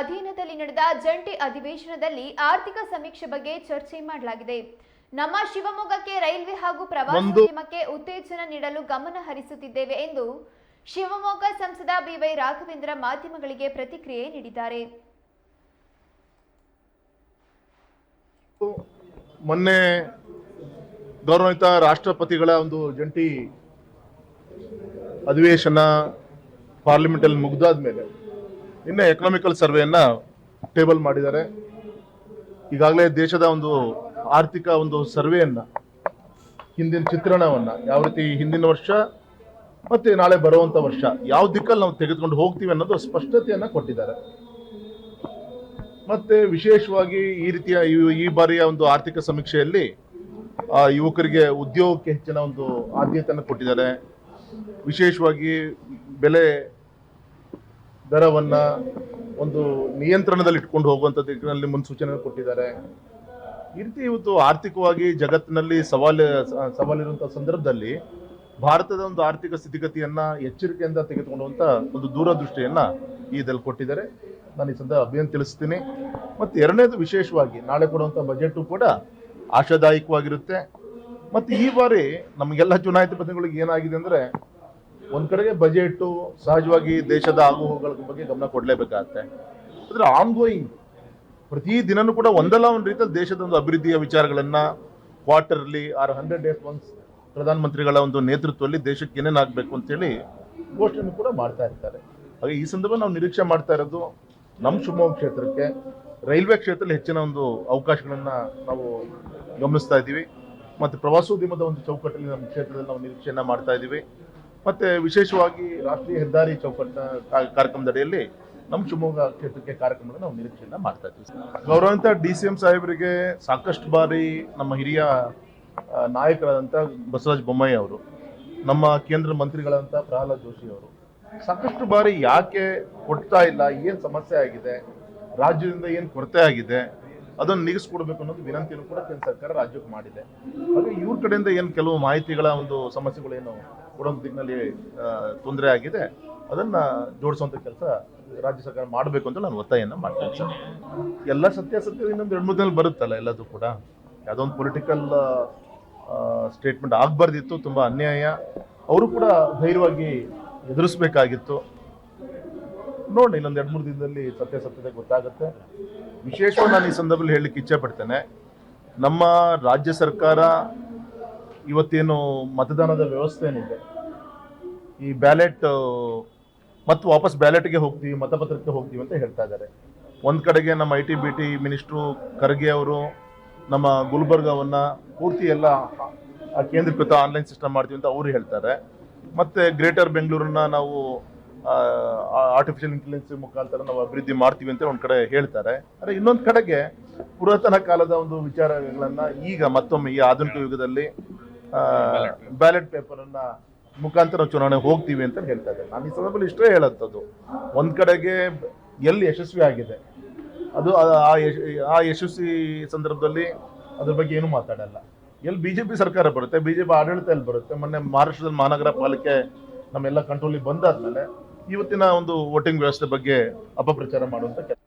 ಅಧೀನದಲ್ಲಿ ನಡೆದ ಜಂಟಿ ಅಧಿವೇಶನದಲ್ಲಿ ಆರ್ಥಿಕ ಸಮೀಕ್ಷೆ ಬಗ್ಗೆ ಚರ್ಚೆ ಮಾಡಲಾಗಿದೆ. ನಮ್ಮ ಶಿವಮೊಗ್ಗಕ್ಕೆ ರೈಲ್ವೆ ಹಾಗೂ ಪ್ರವಾಸೋದ್ಯಮಕ್ಕೆ ಉತ್ತೇಜನ ನೀಡಲು ಗಮನ ಹರಿಸುತ್ತಿದ್ದೇವೆ ಎಂದು ಶಿವಮೊಗ್ಗ ಸಂಸದ ಬಿವೈ ರಾಘವೇಂದ್ರ ಮಾಧ್ಯಮಗಳಿಗೆ ಪ್ರತಿಕ್ರಿಯೆ ನೀಡಿದ್ದಾರೆ. ಮೊನ್ನೆ ಗೌರವಿತ ರಾಷ್ಟ್ರಪತಿಗಳ ಒಂದು ಜಂಟಿ ಅಧಿವೇಶನ ಪಾರ್ಲಿಮೆಂಟಲ್ಲಿ ಮುಗ್ದಾದ ಮೇಲೆ ನಿನ್ನೆ ಎಕನಾಮಿಕಲ್ ಸರ್ವೆಯನ್ನ ಟೇಬಲ್ ಮಾಡಿದ್ದಾರೆ. ಈಗಾಗಲೇ ದೇಶದ ಒಂದು ಆರ್ಥಿಕ ಒಂದು ಸರ್ವೆಯನ್ನ ಹಿಂದಿನ ಚಿತ್ರಣವನ್ನ ಯಾವ ರೀತಿ ಹಿಂದಿನ ವರ್ಷ ಮತ್ತೆ ನಾಳೆ ಬರುವಂತ ವರ್ಷ ಯಾವ ದಿಕ್ಕಲ್ಲಿ ನಾವು ತೆಗೆದುಕೊಂಡು ಹೋಗ್ತೀವಿ ಅನ್ನೋದು ಸ್ಪಷ್ಟತೆಯನ್ನ ಕೊಟ್ಟಿದ್ದಾರೆ. ಮತ್ತೆ ವಿಶೇಷವಾಗಿ ಈ ರೀತಿಯ ಈ- ಬಾರಿಯ ಒಂದು ಆರ್ಥಿಕ ಸಮೀಕ್ಷೆಯಲ್ಲಿ ಆ, ಯುವಕರಿಗೆ ಉದ್ಯೋಗಕ್ಕೆ ಹೆಚ್ಚಿನ ಒಂದು ಆದ್ಯತೆಯನ್ನು ಕೊಟ್ಟಿದ್ದಾರೆ. ವಿಶೇಷವಾಗಿ ಬೆಲೆ ದರವನ್ನ ಒಂದು ನಿಯಂತ್ರಣದಲ್ಲಿ ಇಟ್ಕೊಂಡು ಹೋಗುವಂಥ ದಿಕ್ಕಿನಲ್ಲಿ ಮುನ್ಸೂಚನೆ ಕೊಟ್ಟಿದ್ದಾರೆ. ಈ ರೀತಿ ಇವತ್ತು ಆರ್ಥಿಕವಾಗಿ ಜಗತ್ತಿನಲ್ಲಿ ಸವಾಲು ಸವಾಲಿರುವಂಥ ಸಂದರ್ಭದಲ್ಲಿ ಭಾರತದ ಒಂದು ಆರ್ಥಿಕ ಸ್ಥಿತಿಗತಿಯನ್ನ ಎಚ್ಚರಿಕೆಯಿಂದ ತೆಗೆದುಕೊಳ್ಳುವಂಥ ಒಂದು ದೂರದೃಷ್ಟಿಯನ್ನ ಈ ಇದಲ್ಲಿ ಕೊಟ್ಟಿದ್ದಾರೆ. ನಾನು ಈ ಸಂದರ್ಭ ಅಭಿಯಾನ ತಿಳಿಸ್ತೀನಿ. ಮತ್ತೆ ಎರಡನೇದು ವಿಶೇಷವಾಗಿ ನಾಳೆ ಕೊಡುವಂಥ ಬಜೆಟು ಕೂಡ ಆಶಾದಾಯಕವಾಗಿರುತ್ತೆ. ಮತ್ತೆ ಈ ಬಾರಿ ನಮಗೆಲ್ಲ ಚುನಾಯಿತ ಪ್ರತಿನಿಧಿಗಳಿಗೆ ಏನಾಗಿದೆ ಅಂದ್ರೆ ಒಂದ್ ಕಡೆಗೆ ಬಜೆಟ್ ಸಹಜವಾಗಿ ದೇಶದ ಆಗುಹೋಗುಗಳ ಬಗ್ಗೆ ಗಮನ ಕೊಡಲೇಬೇಕಾಗತ್ತೆ. ಅಂದ್ರೆ ಆನ್ ಗೋಯಿಂಗ್ ಪ್ರತಿ ದಿನನೂ ಕೂಡ ಒಂದಲ್ಲ ಒಂದು ರೀತಿಯಲ್ಲಿ ದೇಶದ ಒಂದು ಅಭಿವೃದ್ಧಿಯ ವಿಚಾರಗಳನ್ನ quarterly or hundred days once ಪ್ರಧಾನಮಂತ್ರಿಗಳ ಒಂದು ನೇತೃತ್ವದಲ್ಲಿ ದೇಶಕ್ಕೆ ಏನೇನಾಗಬೇಕು ಅಂತೇಳಿ ಘೋಷಣೆ ಕೂಡ ಮಾಡ್ತಾ ಇರ್ತಾರೆ. ಹಾಗೆ ಈ ಸಂದರ್ಭ ನಾವು ನಿರೀಕ್ಷೆ ಮಾಡ್ತಾ ಇರೋದು ನಮ್ಮ ಶಿವಮೊಗ್ಗ ಕ್ಷೇತ್ರಕ್ಕೆ, ರೈಲ್ವೆ ಕ್ಷೇತ್ರದಲ್ಲಿ ಹೆಚ್ಚಿನ ಒಂದು ಅವಕಾಶಗಳನ್ನ ನಾವು ಗಮನಿಸ್ತಾ ಇದ್ದೀವಿ. ಮತ್ತು ಪ್ರವಾಸೋದ್ಯಮದ ಒಂದು ಚೌಕಟ್ಟಲ್ಲಿ ನಮ್ಮ ಕ್ಷೇತ್ರದಲ್ಲಿ ನಾವು ನಿರೀಕ್ಷೆಯನ್ನು ಮಾಡ್ತಾ ಇದ್ದೀವಿ. ಮತ್ತೆ ವಿಶೇಷವಾಗಿ ರಾಷ್ಟ್ರೀಯ ಹೆದ್ದಾರಿ ಚೌಕಟ್ಟ ಕಾರ್ಯಕ್ರಮದಡಿಯಲ್ಲಿ ನಮ್ಮ ಶಿವಮೊಗ್ಗ ಕ್ಷೇತ್ರಕ್ಕೆ ಕಾರ್ಯಕ್ರಮಗಳನ್ನು ನಾವು ನಿರೀಕ್ಷೆಯನ್ನ ಮಾಡ್ತಾ ಇದ್ದೀವಿ. ಗೌರವಂತ ಡಿ ಸಿ ಎಂ ಸಾಹೇಬರಿಗೆ ಸಾಕಷ್ಟು ಬಾರಿ ನಮ್ಮ ಹಿರಿಯ ನಾಯಕರಾದಂಥ ಬಸವರಾಜ ಬೊಮ್ಮಾಯಿ ಅವರು, ನಮ್ಮ ಕೇಂದ್ರ ಮಂತ್ರಿಗಳಂತ ಪ್ರಹ್ಲಾದ್ ಜೋಶಿ ಅವರು ಸಾಕಷ್ಟು ಬಾರಿ ಯಾಕೆ ಕೊಡ್ತಾ ಇಲ್ಲ, ಏನು ಸಮಸ್ಯೆ ಆಗಿದೆ, ರಾಜ್ಯದಿಂದ ಏನು ಕೊರತೆ ಆಗಿದೆ, ಅದನ್ನು ನೀಗಿಸ್ಕೊಡ್ಬೇಕು ಅನ್ನೋದು ವಿನಂತಿಯನ್ನು ಕೂಡ ಕೇಂದ್ರ ಸರ್ಕಾರ ರಾಜ್ಯಕ್ಕೆ ಮಾಡಿದೆ. ಹಾಗೆ ಇವ್ರ ಕಡೆಯಿಂದ ಏನು ಕೆಲವು ಮಾಹಿತಿಗಳ, ಒಂದು ಸಮಸ್ಯೆಗಳೇನು ಕೊಡೋಂಥ ದಿಕ್ಕಿನಲ್ಲಿ ತೊಂದರೆ ಆಗಿದೆ. ಅದನ್ನ ಜೋಡಿಸುವಂತ ಕೆಲಸ ರಾಜ್ಯ ಸರ್ಕಾರ ಮಾಡಬೇಕು ಅಂತ ನಾನು ಒತ್ತಾಯನ್ನು ಮಾಡ್ತೇನೆ ಸರ್. ಎಲ್ಲ ಸತ್ಯಾಸತ್ಯ ಇನ್ನೊಂದು ಎರಡು ಮೂರು ದಿನ ಬರುತ್ತಲ್ಲ ಎಲ್ಲದೂ ಕೂಡ. ಯಾವುದೊಂದು ಪೊಲಿಟಿಕಲ್ ಸ್ಟೇಟ್ಮೆಂಟ್ ಆಗಬಾರ್ದಿತ್ತು, ತುಂಬ ಅನ್ಯಾಯ. ಅವರು ಕೂಡ ಧೈರ್ಯವಾಗಿ ಎದುರಿಸಬೇಕಾಗಿತ್ತು. ನೋಡಿ, ಇನ್ನೊಂದು ಎರಡು ಮೂರು ದಿನದಲ್ಲಿ ಸತ್ಯಾಸತ್ಯತೆ ಗೊತ್ತಾಗುತ್ತೆ. ವಿಶೇಷವಾಗಿ ನಾನು ಈ ಸಂದರ್ಭದಲ್ಲಿ ಹೇಳಲಿಕ್ಕೆ ಇಚ್ಛೆ ಪಡ್ತೇನೆ, ನಮ್ಮ ರಾಜ್ಯ ಸರ್ಕಾರ ಇವತ್ತೇನು ಮತದಾನದ ವ್ಯವಸ್ಥೆ ಏನಿದೆ ಈ ಬ್ಯಾಲೆಟ್ ಮತ್ತು ವಾಪಸ್ ಬ್ಯಾಲೆಟ್ಗೆ ಹೋಗ್ತೀವಿ, ಮತಪತ್ರಕ್ಕೆ ಹೋಗ್ತೀವಿ ಅಂತ ಹೇಳ್ತಾ ಇದ್ದಾರೆ. ಒಂದು ಕಡೆಗೆ ನಮ್ಮ I T B T minister Kharge ಅವರು, ನಮ್ಮ ಗುಲ್ಬರ್ಗವನ್ನ ಪೂರ್ತಿ ಎಲ್ಲ ಕೇಂದ್ರೀಕೃತ ಆನ್ಲೈನ್ ಸಿಸ್ಟಮ್ ಮಾಡ್ತೀವಿ ಅಂತ ಅವರು ಹೇಳ್ತಾರೆ. ಮತ್ತೆ ಗ್ರೇಟರ್ ಬೆಂಗಳೂರನ್ನ ನಾವು ಆರ್ಟಿಫಿಷಿಯಲ್ ಇಂಟೆಲಿಜೆನ್ಸ್ ಮುಖಾಂತರ ನಾವು ಅಭಿವೃದ್ಧಿ ಮಾಡ್ತೀವಿ ಅಂತ ಒಂದು ಕಡೆ ಹೇಳ್ತಾರೆ. ಆದರೆ ಇನ್ನೊಂದು ಕಡೆಗೆ ಪುರಾತನ ಕಾಲದ ಒಂದು ವಿಚಾರಗಳನ್ನ ಈಗ ಮತ್ತೊಮ್ಮೆ ಈ ಆಧುನಿಕ ಯುಗದಲ್ಲಿ ಬ್ಯಾಲೆಟ್ ಪೇಪರ್ ಅನ್ನ ಮುಖಾಂತರ ಚುನಾವಣೆ ಹೋಗ್ತೀವಿ ಅಂತ ಹೇಳ್ತಾ ಇದ್ದಾರೆ. ನಾನು ಈ ಸಂದರ್ಭದಲ್ಲಿ ಇಷ್ಟೇ ಹೇಳಂಥದ್ದು. ಒಂದ್ ಕಡೆಗೆ ಎಲ್ಲಿ ಯಶಸ್ವಿ ಆಗಿದೆ? ಅದು ಆ- ಆ ಯಶ- ಆ ಯಶಸ್ವಿ ಸಂದರ್ಭದಲ್ಲಿ ಅದ್ರ ಬಗ್ಗೆ ಏನು ಮಾತಾಡಲ್ಲ. ಎಲ್ಲಿ ಬಿಜೆಪಿ ಸರ್ಕಾರ ಬರುತ್ತೆ ಬಿಜೆಪಿ ಆಡಳಿತ ಎಲ್ಲಿ ಬರುತ್ತೆ, ಮೊನ್ನೆ ಮಹಾರಾಷ್ಟ್ರದಲ್ಲಿ ಮಹಾನಗರ ಪಾಲಿಕೆ ನಮ್ಮೆಲ್ಲ ಕಂಟ್ರೋಲಿಗೆ ಬಂದಾದ್ಮೇಲೆ ಇವತ್ತಿನ ಒಂದು ವೋಟಿಂಗ್ ವ್ಯವಸ್ಥೆ ಬಗ್ಗೆ ಅಪಪ್ರಚಾರ ಮಾಡುವಂಥ ಕೆಲಸ